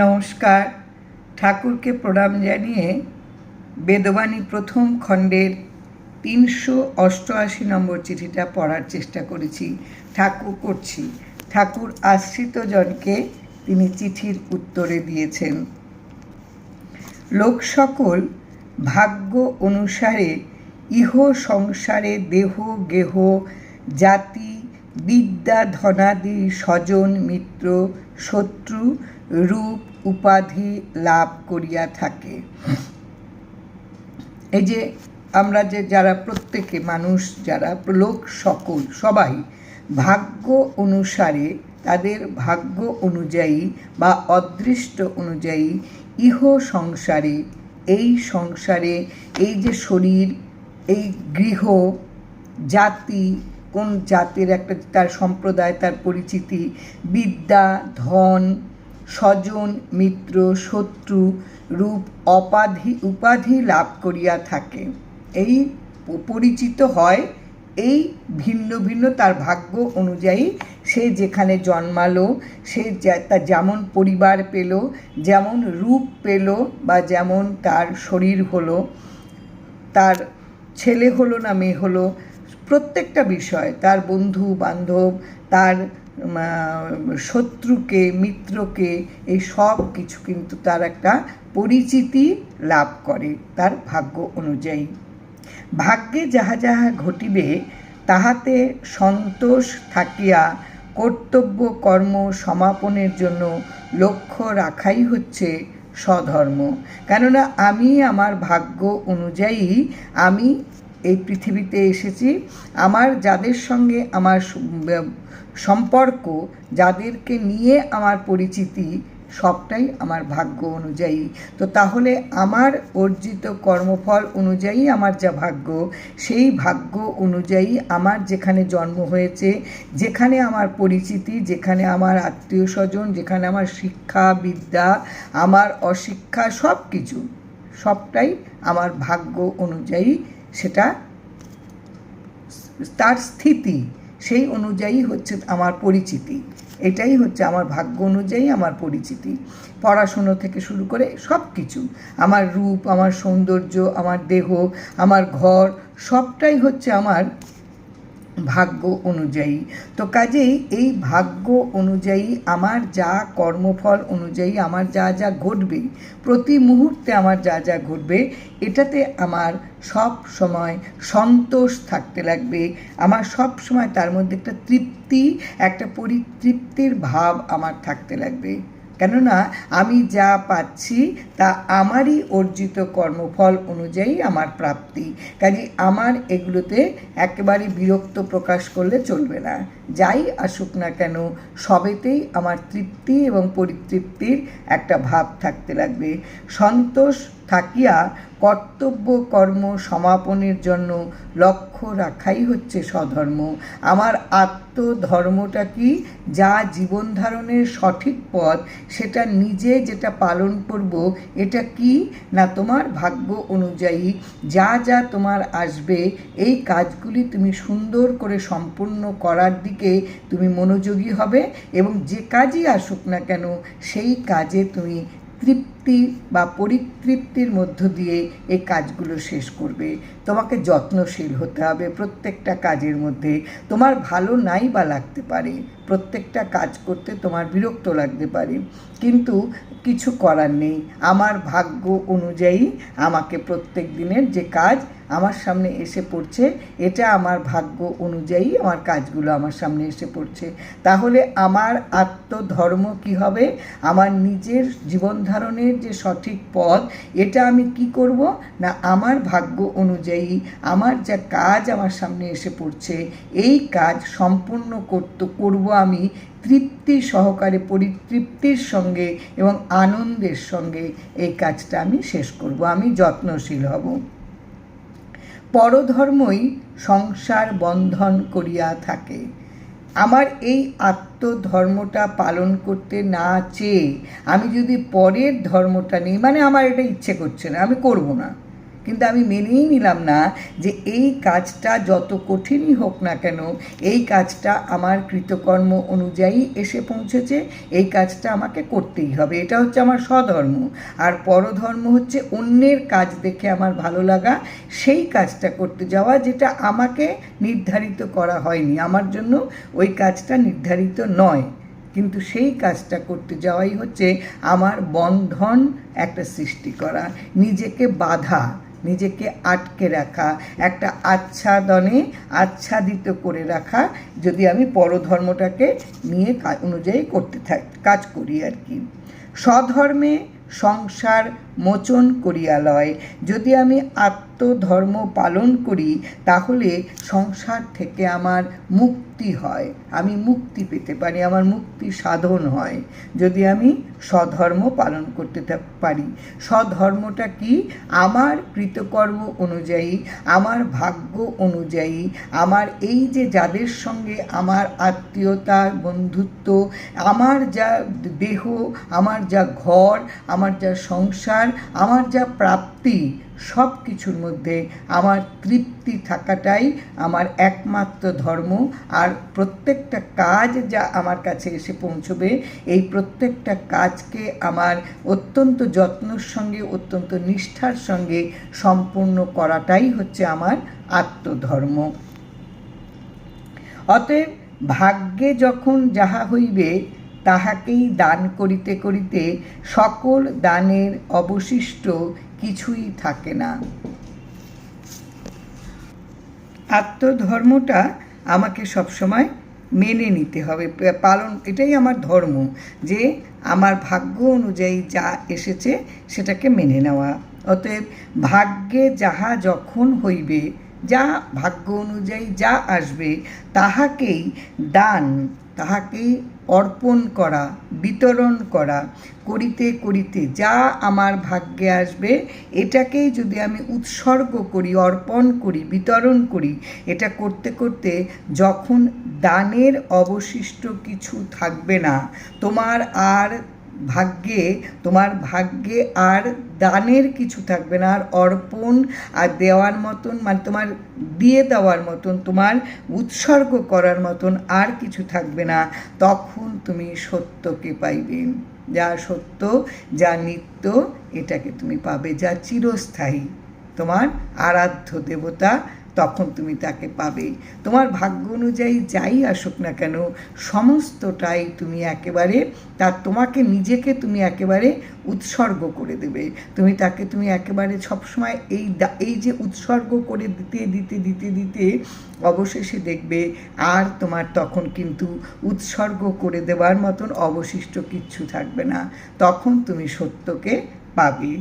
নমস্কার। ঠাকুরকে প্রণাম জানিয়ে বেদবাণী প্রথম খণ্ডের তিনশো অষ্টআশি নম্বর চিঠিটা পড়ার চেষ্টা করেছি, ঠাকুর করছি। ঠাকুর আশ্রিত জনকে তিনি চিঠির উত্তরে দিয়েছেন। লোক সকল ভাগ্য অনুসারে ইহ সংসারে দেহ গেহ জাতি বিদ্যা ধনাদি স্বজন মিত্র শত্রু রূপ উপাধি লাভ করিয়া থাকে। এই যে আমরা যে যারা প্রত্যেকে মানুষ, যারা লোক সকল, সবাই ভাগ্য অনুসারে, তাদের ভাগ্য অনুযায়ী বা অদৃষ্ট অনুযায়ী ইহ সংসারে, এই সংসারে এই যে শরীর, এই গৃহ, জাতি, কোন জাতির একটা তার সম্প্রদায়, তার পরিচিতি, বিদ্যা, ধন স্বজন, মিত্র, শত্রু রূপ অপাধি উপাধি লাভ করিয়া থাকে। এই পরিচিত হয়, এই ভিন্ন ভিন্ন তার ভাগ্য অনুযায়ী সে যেখানে জন্মালো, সে তার যেমন পরিবার পেল, যেমন রূপ পেল বা যেমন তার শরীর হলো, তার ছেলে হলো না মেয়ে হলো, প্রত্যেকটা বিষয়, তার বন্ধু বান্ধব তার শত্রুকে, মিত্রকে, এই সব কিছু কিন্তু তার একটা পরিচিতি লাভ করে তার ভাগ্য অনুযায়ী। ভাগ্যে যাহা যাহা ঘটিবে, তাহাতে সন্তোষ থাকিয়া কর্তব্য, কর্ম সমাপনের জন্য লক্ষ্য রাখাই হচ্ছে স্বধর্ম। কেননা আমি আমার ভাগ্য অনুযায়ী আমি এই পৃথিবীতে এসেছি, আমার যাদের সঙ্গে আমার সম্পর্ক যাদেরকে নিয়ে আমার পরিচিতি সবটাই আমার ভাগ্য অনুযায়ী। তো তাহলে আমার অর্জিত কর্মফল অনুযায়ী আমার যা ভাগ্য, সেই ভাগ্য অনুযায়ী আমার যেখানে জন্ম হয়েছে, যেখানে আমার পরিচিতি, যেখানে আমার আত্মীয় স্বজন যেখানে আমার শিক্ষা, বিদ্যা, আমার অশিক্ষা সব কিছু সবটাই আমার ভাগ্য অনুযায়ী সেটা তার স্থিতি। সেই অনুযায়ী হচ্ছে আমার পরিচিতি। এটাই হচ্ছে আমার ভাগ্য অনুযায়ী আমার পরিচিতি। পড়াশুনো থেকে শুরু করে সব কিছু আমার রূপ, আমার সৌন্দর্য, আমার দেহ, আমার ঘর, সবটাই হচ্ছে আমার ভাগ্য অনুযায়ী। তো কাজেই এই ভাগ্য অনুযায়ী আমার যা কর্মফল অনুযায়ী আমার যা যা ঘটবে, প্রতি মুহূর্তে আমার যা যা ঘটবে, এটাতে আমার সব সময় সন্তোষ থাকতে লাগবে। আমার সব সময় তার মধ্যে একটা তৃপ্তি, একটা পরিতৃপ্তির ভাব আমার থাকতে লাগবে। কেননা আমি যা পাচ্ছি তা আমারই অর্জিত কর্মফল অনুযায়ী আমার প্রাপ্তি। কাজে আমার এগুলোতে একেবারে বিরক্ত প্রকাশ করলে চলবে না। যাই আসুক না কেন, সবেতেই আমার তৃপ্তি এবং পরিতৃপ্তির একটা ভাব থাকতে লাগবে। সন্তোষ থাকিয়া কর্তব্য কর্ম সমাপনের জন্য লক্ষ্য রাখাই হচ্ছে স্বধর্ম। আমার আত্মধর্মটা কি? যা জীবন ধারণের সঠিক পথ, সেটা নিজে যেটা পালন করব, এটা কি? না তোমার ভাগ্য অনুযায়ী যা যা তোমার আসবে, এই কাজগুলি তুমি সুন্দর করে সম্পূর্ণ করার দিকে তুমি মনোযোগী হবে এবং যে কাজই আসুক না কেন, সেই কাজে তুমি তৃপ্তি বা পরিতৃপ্তির মধ্য দিয়ে এই কাজগুলো শেষ করবে। তোমাকে যত্নশীল হতে হবে প্রত্যেকটা কাজের মধ্যে। তোমার ভালো নাই বা লাগতে পারে। প্রত্যেকটা কাজ করতে তোমার বিরক্ত লাগতে পারে। কিন্তু কিছু করার নেই। আমার ভাগ্য অনুযায়ী আমাকে প্রত্যেক দিনের যে কাজ আমার সামনে এসে পড়ছে, এটা আমার ভাগ্য অনুযায়ী আমার কাজগুলো আমার সামনে এসে পড়ছে। তাহলে আমার আত্মধর্ম কি হবে? আমার নিজের জীবন ধারণের যে সঠিক পথ, এটা আমি কি করব? না, আমার ভাগ্য অনুযায়ী আমার যা কাজ আমার সামনে এসে পড়ছে, এই কাজ সম্পূর্ণ করতে, করব আমি তৃপ্তি সহকারে, পরিতৃপ্তির সঙ্গে এবং আনন্দের সঙ্গে এই কাজটা আমি শেষ করব, আমি যত্নশীল হব। পরধর্মই সংসার বন্ধন করিয়া থাকে। আমার এই আত্মধর্মটা পালন করতে না চেয়ে আমি যদি পরের ধর্মটা নিই মানে আমার এটা ইচ্ছে করছে না, আমি করব না। কিন্তু আমি মেনেই নিলাম না যে এই কাজটা যত কঠিনই হোক না কেন, এই কাজটা আমার কৃতকর্ম অনুযায়ী এসে পৌঁছেছে, এই কাজটা আমাকে করতেই হবে। এটা হচ্ছে আমার স্বধর্ম। আর পরধর্ম হচ্ছে অন্যের কাজ দেখে আমার ভালো লাগা, সেই কাজটা করতে যাওয়া যেটা আমাকে নির্ধারিত করা হয়নি। আমার জন্য ওই কাজটা নির্ধারিত নয়। কিন্তু সেই কাজটা করতে যাওয়াই হচ্ছে আমার বন্ধন একটা সৃষ্টি করা, নিজেকে বাধা। নিজেকে আটকে রাখা, একটা আচ্ছাদনে আচ্ছাদিত করে রাখা যদি আমি পরধর্মটাকে নিয়ে অনুযায়ী করতে থাকি, কাজ করি আর কি। স্বধর্মে সংসার মোচন করিয়া লয়। যদি আমি আত্মধর্ম পালন করি, তাহলে সংসার থেকে আমার মুক্তি হয়। আমি মুক্তি পেতে পারি, আমার মুক্তি সাধন হয়। যদি আমি স্বধর্ম পালন করতে পারি, স্বধর্মটা কি? আমার কৃতকর্ম অনুযায়ী, আমার ভাগ্য অনুযায়ী, আমার এই যে যাদের সঙ্গে আমার আত্মীয়তা, বন্ধুত্ব, আমার যা দেহ, আমার যা ঘর, আমার যা সংসার আমার যা প্রাপ্তি সব কিছুর মধ্যে আমার তৃপ্তি থাকাটাই আমার একমাত্র ধর্ম। আর প্রত্যেকটা কাজ যা আমার কাছে এসে পৌঁছবে, এই প্রত্যেকটা কাজকে আমার অত্যন্ত যত্নর সঙ্গে, অত্যন্ত নিষ্ঠার সঙ্গে সম্পূর্ণ করাটাই হচ্ছে আমার আত্মধর্ম। অতএব ভাগ্যে যখন যাহা হইবে তাহাকেই দান করিতে করিতে সকল দানের অবশিষ্ট কিছুই থাকে না। আত্মধর্মটা আমাকে সবসময় মেনে নিতে হবে। পালন, এটাই আমার ধর্ম, যে আমার ভাগ্য অনুযায়ী যা এসেছে সেটাকে মেনে নেওয়া। অতএব ভাগ্যে যাহা যখন হইবে, যা ভাগ্য অনুযায়ী যা আসবে, তাহাকেই দান তাহাকেই অর্পণ করা, বিতরণ করা করিতে করিতে যা আমার ভাগ্যে আসবে, এটাকেই যদি আমি উৎসর্গ করি, অর্পণ করি, বিতরণ করি, এটা করতে করতে যখন দানের অবশিষ্ট কিছু থাকবে না, তোমার আর ভাগ্যে, তোমার ভাগ্যে আর দানের কিছু থাকবে না, আর অর্পণ আর দেওয়ার মতন মানে তোমার দিয়ে দেওয়ার মতন, তোমার উৎসর্গ করার মতন আর কিছু থাকবে না। তখন তুমি সত্যকে পাইবে। যা সত্য, যা নিত্য, এটাকে তুমি পাবে। যা চিরস্থায়ী, তোমার আরাধ্য দেবতা তখন তুমি তাকে পাবে। তোমার ভাগ্য অনুযায়ী যাই আসুক না কেন, সমস্তটাই তুমি একেবারে তার তোমাকে নিজেকে তুমি একেবারে উৎসর্গ করে দেবে। তুমি তাকে তুমি একেবারে সবসময় এই এই যে উৎসর্গ করে দিতে দিতে দিতে দিতে অবশেষে দেখবে আর তোমার তখন কিন্তু উৎসর্গ করে দেওয়ার মতন অবশিষ্ট কিচ্ছু থাকবে না। তখন তুমি সত্যকে পাবে।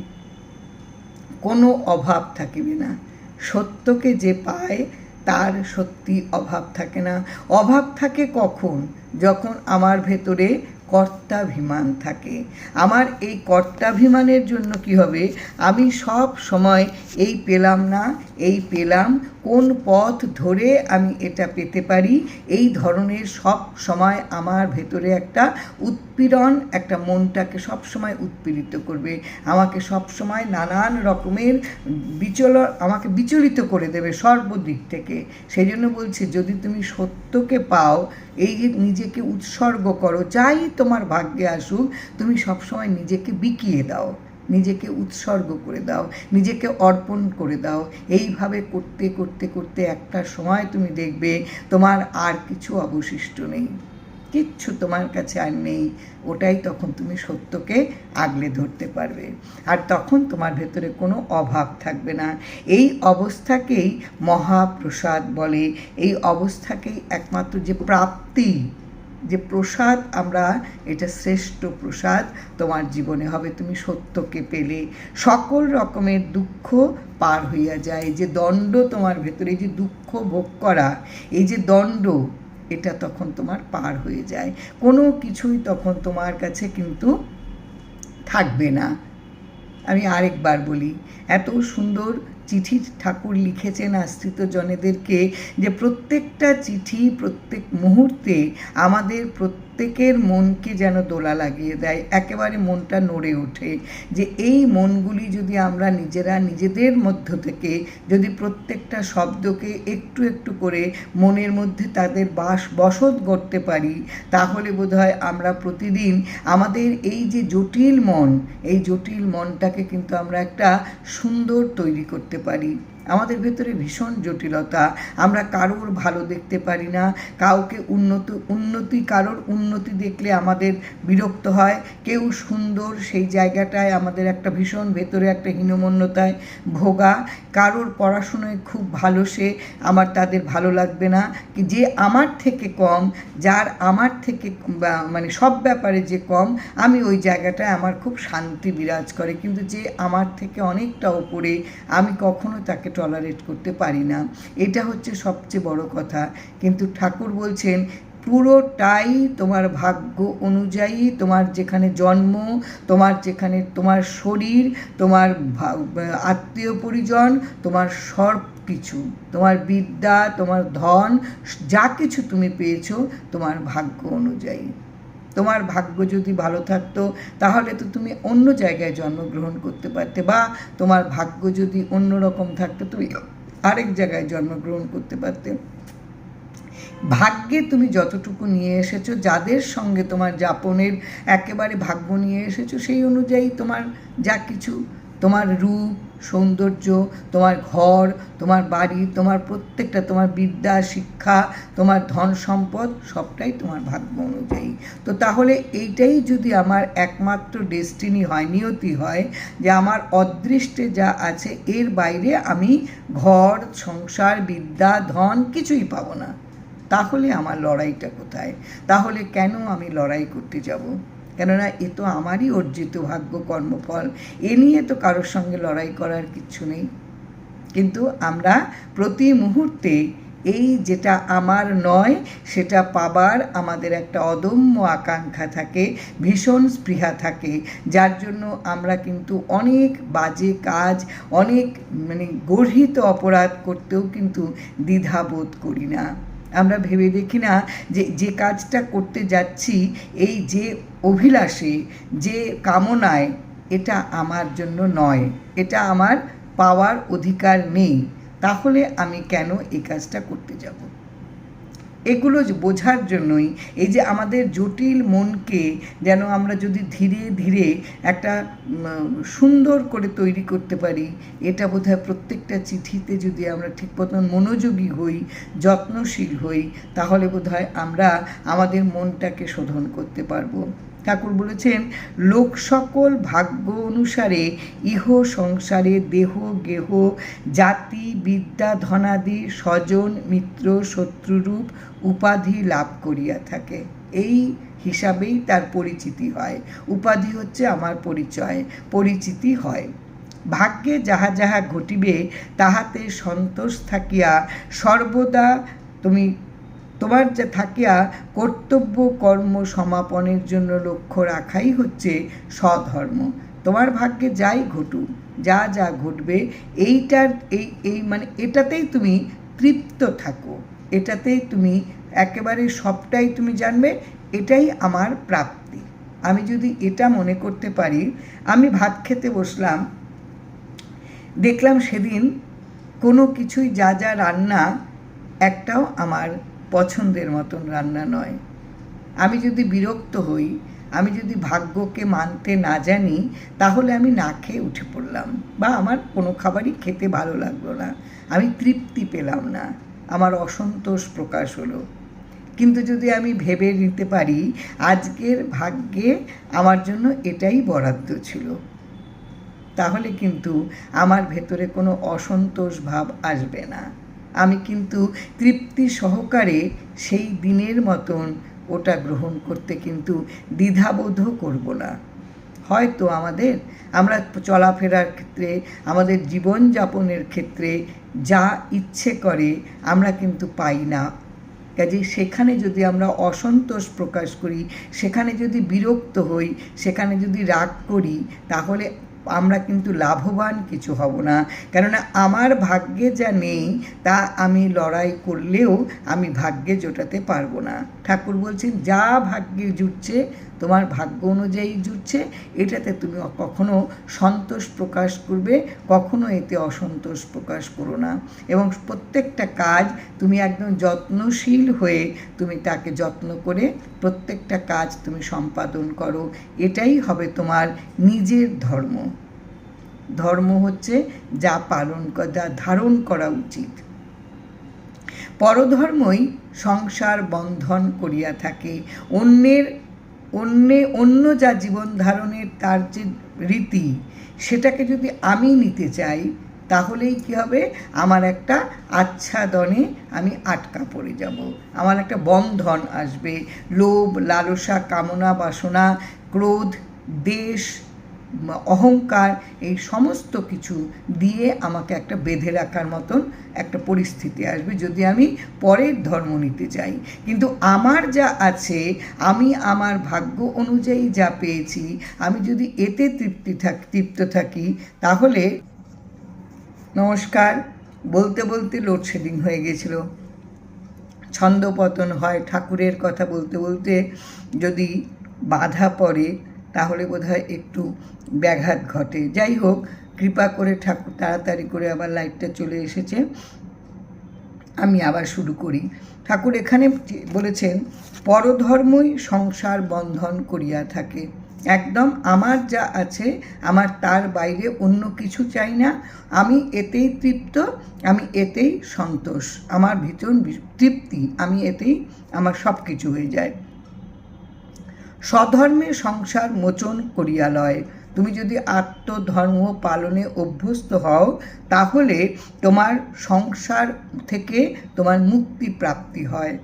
কোনো অভাব থাকিবে না। সত্যকে যে পায়, তার সত্যি অভাব থাকে না। অভাব থাকে কখন? যখন আমার ভেতরে কর্তাভিমান থাকে। আমার এই কর্তাভিমানের জন্য কি হবে? আমি সব সময় এই পেলাম না, এই পেলাম কোন পথ ধরে আমি এটা পেতে পারি? এই ধরনের সব সময় আমার ভেতরে একটা উৎপীড়ন, একটা মনটাকে সব সময় উৎপীড়িত করবে। আমাকে সব সময় নানান রকমের বিচল, আমাকে বিচলিত করে দেবে সর্বদিক থেকে। সেই জন্য বলছি, যদি তুমি সত্যকে পাও, এই যে নিজেকে উৎসর্গ করো, যাই তোমার ভাগ্যে আসুক, তুমি সবসময় নিজেকে বিকিয়ে দাও। নিজেকে উৎসর্গ করে দাও, নিজেকে অর্পণ করে দাও। এইভাবে করতে করতে করতে একটা সময় তুমি দেখবে তোমার আর কিছু অবশিষ্ট নেই। কিচ্ছু তোমার কাছে আর নেই। ওটাই তখন তুমি সত্যকে আগলে ধরতে পারবে। আর তখন তোমার ভেতরে কোনো অভাব থাকবে না। এই অবস্থাকেই মহাপ্রসাদ বলে। এই অবস্থাকেই একমাত্র যে প্রাপ্তি যে প্রসাদ, আমরা এটা শ্রেষ্ঠ প্রসাদ, তোমার জীবনে হবে, তুমি সত্যকে পেলে। সকল রকমের দুঃখ পার হইয়া যায়। যে দণ্ড তোমার ভেতরে যে দুঃখ ভোগ করা, এই যে দণ্ড, এটা তখন তোমার পার হয়ে যায়। কোনো কিছুই তখন তোমার কাছে কিন্তু থাকবে না। আমি আরেকবার বলি, এত সুন্দর চিঠি ঠাকুর লিখেছেন আশ্রিত জনেদেরকে যে প্রত্যেকটা চিঠি প্রত্যেক মুহূর্তে আমাদের প্রত্যেক প্রত্যেকের মনকে যেন দোলা লাগিয়ে দেয়, একেবারে মনটা নড়ে ওঠে যে এই মনগুলি যদি আমরা নিজেরা নিজেদের মধ্য থেকে যদি প্রত্যেকটা শব্দকে একটু একটু করে মনের মধ্যে তাদের বাস বসত করতে পারি, তাহলে বোধহয় আমরা প্রতিদিন আমাদের এই যে জটিল মন, এই জটিল মনটাকে কিন্তু আমরা একটা সুন্দর তৈরি করতে পারি। আমাদের ভেতরে ভীষণ জটিলতা। আমরা কারোর ভালো দেখতে পারি না। কাউকে উন্নত, উন্নতি, কারোর উন্নতি দেখলে আমাদের বিরক্ত হয়। কেউ সুন্দর, সেই জায়গাটায় আমাদের একটা ভীষণ ভেতরে একটা হীনমন্যতায় ভোগা। কারোর পড়াশুনোয় খুব ভালো সে আমার তাদের ভালো লাগবে না। কি যে আমার থেকে কম, যার আমার থেকে মানে সব ব্যাপারে যে কম, আমি ওই জায়গাটায় আমার খুব শান্তি বিরাজ করে। কিন্তু যে আমার থেকে অনেকটা ওপরে, আমি কখনো তাকে টলারেট করতে পারি না। এটা হচ্ছে সবচেয়ে বড় কথা। কিন্তু ঠাকুর বলছেন, পুরোটাই তোমার ভাগ্য অনুযায়ী তোমার যেখানে জন্ম, তোমার যেখানে তোমার শরীর, তোমার আত্মীয় পরিজন, তোমার সব কিছু তোমার বিদ্যা, তোমার ধন, যা কিছু তুমি পেয়েছ তোমার ভাগ্য অনুযায়ী। তোমার ভাগ্য যদি ভালো থাকতো, তাহলে তো তুমি অন্য জায়গায় জন্মগ্রহণ করতে পারতে বা তোমার ভাগ্য যদি অন্য রকম থাকতো, তুমি আরেক জায়গায় জন্মগ্রহণ করতে পারতে। ভাগ্যে তুমি যতটুকু নিয়ে এসেছ, যাদের সঙ্গে তোমার যাপনের একেবারে ভাগ্য নিয়ে এসেছ, সেই অনুযায়ী তোমার যা কিছু তোমার রূপ, সৌন্দর্য, তোমার ঘর, তোমার বাড়ি, তোমার প্রত্যেকটা, তোমার বিদ্যা, শিক্ষা, তোমার ধন সম্পদ, সবটাই তোমার ভাগ্য অনুযায়ী। তো তাহলে এইটাই যদি আমার একমাত্র ডেস্টিনি হয়, নিয়তি হয়, যে আমার অদৃষ্টে যা আছে, এর বাইরে আমি ঘর, সংসার, বিদ্যা, ধন কিছুই পাবো না। তাহলে আমার লড়াইটা কোথায়? তাহলে কেন আমি লড়াই করতে যাব? কেননা এ তো আমারই অর্জিত ভাগ্য, কর্মফল। এ নিয়ে তো কারোর সঙ্গে লড়াই করার কিচ্ছু নেই। কিন্তু আমরা প্রতি মুহূর্তে এই যেটা আমার নয়, সেটা পাবার আমাদের একটা অদম্য আকাঙ্ক্ষা থাকে, ভীষণ স্পৃহা থাকে। যার জন্য আমরা কিন্তু অনেক বাজে কাজ, অনেক মানে গর্হিত অপরাধ করতেও কিন্তু দ্বিধাবোধ করি না। আমরা ভেবে দেখি না যে যে কাজটা করতে যাচ্ছি, এই যে অভিলাষে, যে কামনায়, এটা আমার জন্য নয়। এটা আমার পাওয়ার অধিকার নেই। তাহলে আমি কেন এই কাজটা করতে যাব? এগুলো বোঝার জন্যই এই যে আমাদের জটিল মনকে যেন আমরা যদি ধীরে ধীরে একটা সুন্দর করে তৈরি করতে পারি, এটা বোধহয় প্রত্যেকটা চিঠিতে যদি আমরা ঠিক মতন মনোযোগী হই, যত্নশীল হই, তাহলে বোধহয় আমরা আমাদের মনটাকে শোধন করতে পারব। ঠাকুর বলেছেন, লোক সকল ভাগ্য অনুসারে ইহ সংসারে দেহ গেহ, জাতি, বিদ্যা, ধনাদি, স্বজন, মিত্র, শত্রুরূপ উপাধি লাভ করিয়া থাকে। এই হিসাবেই তার পরিচিতি হয়। উপাধি হচ্ছে আমার পরিচয়, পরিচিতি হয়। ভাগ্যে যাহা যাহা ঘটিবে, তাহাতে সন্তোষ থাকিয়া সর্বদা তুমি তোমার যে থাকিয়া কর্তব্য কর্ম সমাপনের জন্য লক্ষ্য রাখাই হচ্ছে সধর্ম তোমার ভাগ্যে যাই ঘটুক, যা যা ঘটবে, এইটার এই এই মানে এটাতেই তুমি তৃপ্ত থাকো। এটাতেই তুমি একেবারে সবটাই তুমি জানবে, এটাই আমার প্রাপ্তি। আমি যদি এটা মনে করতে পারি, আমি ভাত খেতে বসলাম, দেখলাম সেদিন কোনো কিছুই, যা যা রান্না, একটাও আমার পছন্দের মতন রান্না নয়। আমি যদি বিরক্ত হই, আমি যদি ভাগ্যকে মানতে না জানি, তাহলে আমি না খেয়ে উঠে পড়লাম বা আমার কোনো খাবারই খেতে ভালো লাগল না। আমি তৃপ্তি পেলাম না। আমার অসন্তোষ প্রকাশ হলো। কিন্তু যদি আমি ভেবে নিতে পারি, আজকের ভাগ্যে আমার জন্য এটাই বরাদ্দ ছিল। তাহলে কিন্তু আমার ভেতরে কোনো অসন্তোষ ভাব আসবে না। আমি কিন্তু তৃপ্তি সহকারে সেই দিনের মতন ওটা গ্রহণ করতে কিন্তু দ্বিধাবোধও করব না। হয়তো আমাদের, আমরা চলাফেরার ক্ষেত্রে, আমাদের জীবনযাপনের ক্ষেত্রে যা ইচ্ছে করে আমরা কিন্তু পাই না। কাজে সেখানে যদি আমরা অসন্তোষ প্রকাশ করি, সেখানে যদি বিরক্ত হই, সেখানে যদি রাগ করি, তাহলে আমরা কিন্তু লাভবান কিছু হব না। কেননা আমার ভাগ্যে যা নেই, তা আমি লড়াই করলেও আমি ভাগ্যে জোটাতে পারব না। ঠাকুর বলছেন, যা ভাগ্যে জুটছে, তোমার ভাগ্য অনুযায়ী জুটছে। এটাতে তুমি কখনো সন্তোষ প্রকাশ করবে, কখনো এতে অসন্তোষ প্রকাশ করো না। এবং প্রত্যেকটা কাজ তুমি একদম যত্নশীল হয়ে তুমি তাকে যত্ন করে প্রত্যেকটা কাজ তুমি সম্পাদন করো। এটাই হবে তোমার নিজের ধর্ম। ধর্ম হচ্ছে যা পালন যা ধারণ করা উচিত। পরধর্মই সংসার বন্ধন করিয়া থাকে। অন্যের, অন্যে, অন্য যা জীবন ধারণের তার যে রীতি, সেটাকে যদি আমি নিতে চাই, তাহলেই কি হবে? আমার একটা আচ্ছাদনে আমি আটকা পড়ে যাব। আমার একটা বন্ধন আসবে। লোভ, লালসা, কামনা, বাসনা, ক্রোধ, দেশ অহংকার, এই সমস্ত কিছু দিয়ে আমাকে একটা বেঁধে রাখার মতন একটা পরিস্থিতি আসবে যদি আমি পরের ধর্ম নিতে চাই। কিন্তু আমার যা আছে, আমি আমার ভাগ্য অনুযায়ী যা পেয়েছি, আমি যদি এতে তৃপ্তি থাক, তৃপ্ত থাকি, তাহলে নমস্কার, বলতে বলতে লোডশেডিং হয়ে গেছিল। ছন্দপতন হয়, ঠাকুরের কথা বলতে বলতে যদি বাধা পড়ে তাহলে বোধহয় একটু ব্যাঘাত ঘটে। যাই হোক, কৃপা করে ঠাকুর তাড়াতাড়ি করে আবার লাইটটা চলে এসেছে। আমি আবার শুরু করি। ঠাকুর এখানে বলেছেন, পরধর্মই সংসার বন্ধন করিয়া থাকে। একদম আমার যা আছে, আমার তার বাইরে অন্য কিছু চাই না। আমি এতেই তৃপ্ত, আমি এতেই সন্তোষ। আমার ভীষণ তৃপ্তি, আমি এতেই আমার সব কিছু হয়ে যায়। স্বধর্মে সংসার মোচন করিয়া লয়। তুমি যদি আত্মধর্ম পালনে অভ্যস্ত হও, তাহলে তোমার সংসার থেকে তোমার মুক্তি প্রাপ্তি হয়।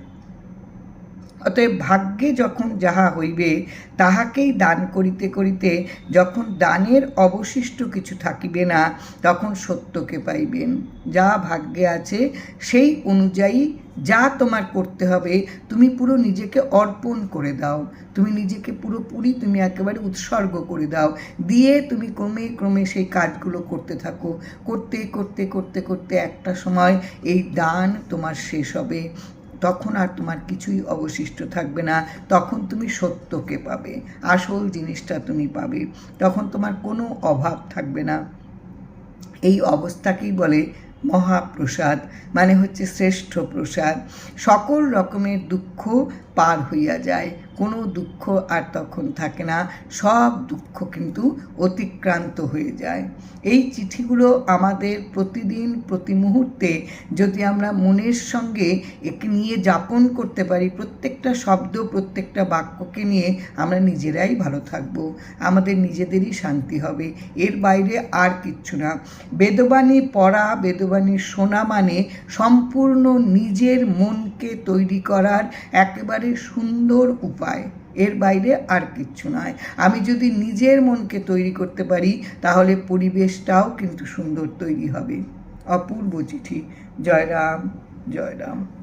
অতএব ভাগ্যে যখন যাহা হইবে, তাহাকেই দান করিতে করিতে যখন দানের অবশিষ্ট কিছু থাকিবে না, তখন সত্যকে পাইবেন। যা ভাগ্যে আছে, সেই অনুযায়ী যা তোমার করতে হবে, তুমি পুরো নিজেকে অর্পণ করে দাও। তুমি নিজেকে পুরোপুরি তুমি একেবারে উৎসর্গ করে দাও। দিয়ে তুমি ক্রমে ক্রমে সেই কাজগুলো করতে থাকো। করতে করতে করতে করতে একটা সময় এই দান তোমার শেষ হবে। তখন আর তোমার কিছুই অবশিষ্ট থাকবে না। তখন তুমি সত্যকে পাবে। আসল জিনিসটা তুমি পাবে। তখন তোমার কোনো অভাব থাকবে না। এই অবস্থাকেই বলে মহাপ্রসাদ মানে হচ্ছে শ্রেষ্ঠ প্রসাদ। সকল রকমের দুঃখ পার হইয়া যায়। কোনো দুঃখ আর তখন থাকে না। সব দুঃখ কিন্তু অতিক্রান্ত হয়ে যায়। এই চিঠিগুলো আমাদের প্রতিদিন, প্রতি মুহূর্তে যদি আমরা মনের সঙ্গে একে নিয়ে যাপন করতে পারি, প্রত্যেকটা শব্দ, প্রত্যেকটা বাক্যকে নিয়ে আমরা নিজেরাই ভালো থাকব। আমাদের নিজেদেরই শান্তি হবে। এর বাইরে আর কিচ্ছু না। বেদবাণী পড়া, বেদবাণী শোনা মানে সম্পূর্ণ নিজের মনকে তৈরি করার একেবারে সুন্দর উপায়। এর বাইরে আর কিচ্ছু নয়। আমি যদি নিজের মনকে তৈরি করতে পারি, তাহলে পরিবেশটাও কিন্তু সুন্দর তৈরি হবে। অপূর্ব চিঠি। জয়রাম জয়রাম। জয় রাম